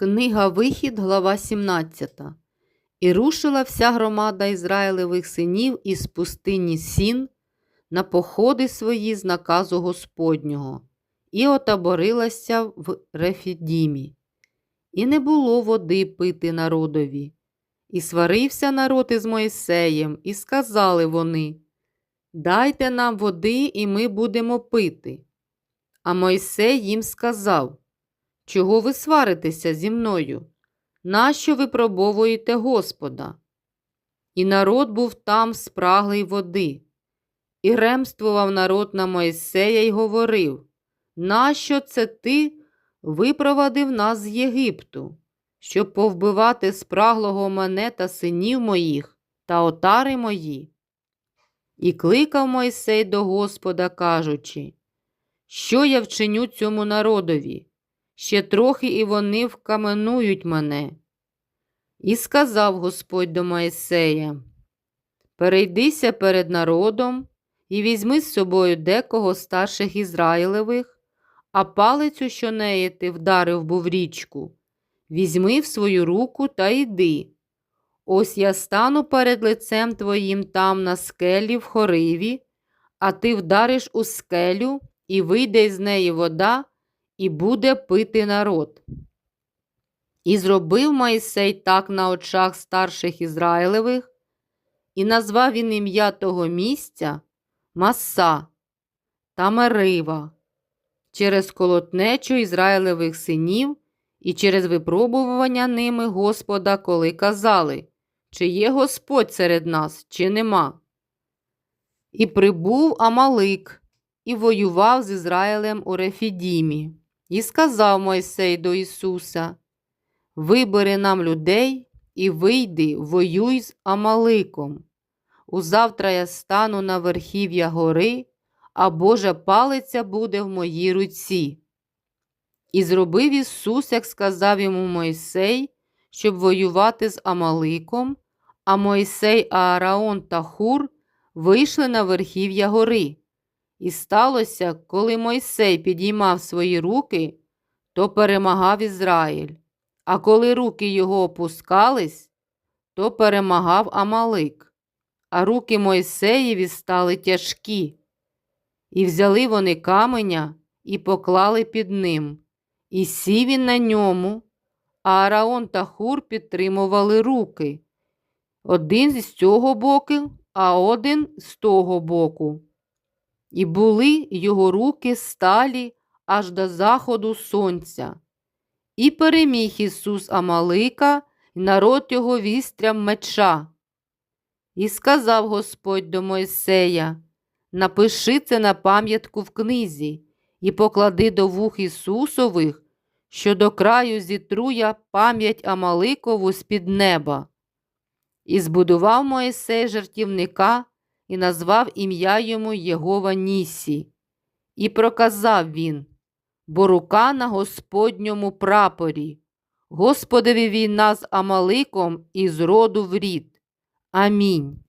Книга Вихід, глава 17. І рушила вся громада Ізраїлевих синів із пустині Сін на походи свої з наказу Господнього, і отаборилася в Рефідімі. І не було води пити народові. І сварився народ із Моїсеєм, і сказали вони: Дайте нам води, і ми будемо пити. А Мойсей їм сказав: Чого ви сваритеся зі мною? Нащо ви пробовуєте Господа? І народ був там спраглий води. І ремствував народ на Мойсея й говорив: Нащо це ти випровадив нас з Єгипту, щоб повбивати спраглого мене та синів моїх та отари мої? І кликав Мойсей до Господа, кажучи, що я вчиню цьому народові? Ще трохи і вони вкаменують мене. І сказав Господь до Моїсея, перейдися перед народом і візьми з собою декого старших Ізраїлевих, а палицю, що неї ти вдарив був річку, візьми в свою руку та йди. Ось я стану перед лицем твоїм там на скелі в хориві, а ти вдариш у скелю, і вийде з неї вода, і буде пити народ. І зробив Моїсей так на очах старших Ізраїлевих, і назвав він ім'я того місця Маса та Мерива, через колотнечу Ізраїлевих синів і через випробування ними Господа, коли казали, чи є Господь серед нас, чи нема. І прибув Амалик і воював з Ізраїлем у Рефідімі. І сказав Мойсей до Ісуса: Вибери нам людей і вийди, воюй з Амаликом. Узавтра я стану на верхів'я гори, а Божа палиця буде в моїй руці. І зробив Ісус, як сказав йому Мойсей, щоб воювати з Амаликом, а Мойсей, Аараон та Хур вийшли на верхів'я гори. І сталося, коли Мойсей підіймав свої руки, то перемагав Ізраїль, а коли руки його опускались, то перемагав Амалик, а руки Мойсеєві стали тяжкі. І взяли вони каменя і поклали під ним, і сів він на ньому, а Араон та Хур підтримували руки. Один з цього боку, а один з того боку. І були його руки сталі аж до заходу сонця. І переміг Ісус Амалика, і народ його вістрям меча. І сказав Господь до Мойсея: Напиши це на пам'ятку в книзі, і поклади до вух Ісусових, що до краю зітру я пам'ять Амаликову з-під неба. І збудував Моїсей жертівника і назвав ім'я йому Єгова Нісі. І проказав він, бо рука на Господньому прапорі, Господові війна з Амаликом і з роду в рід. Амінь.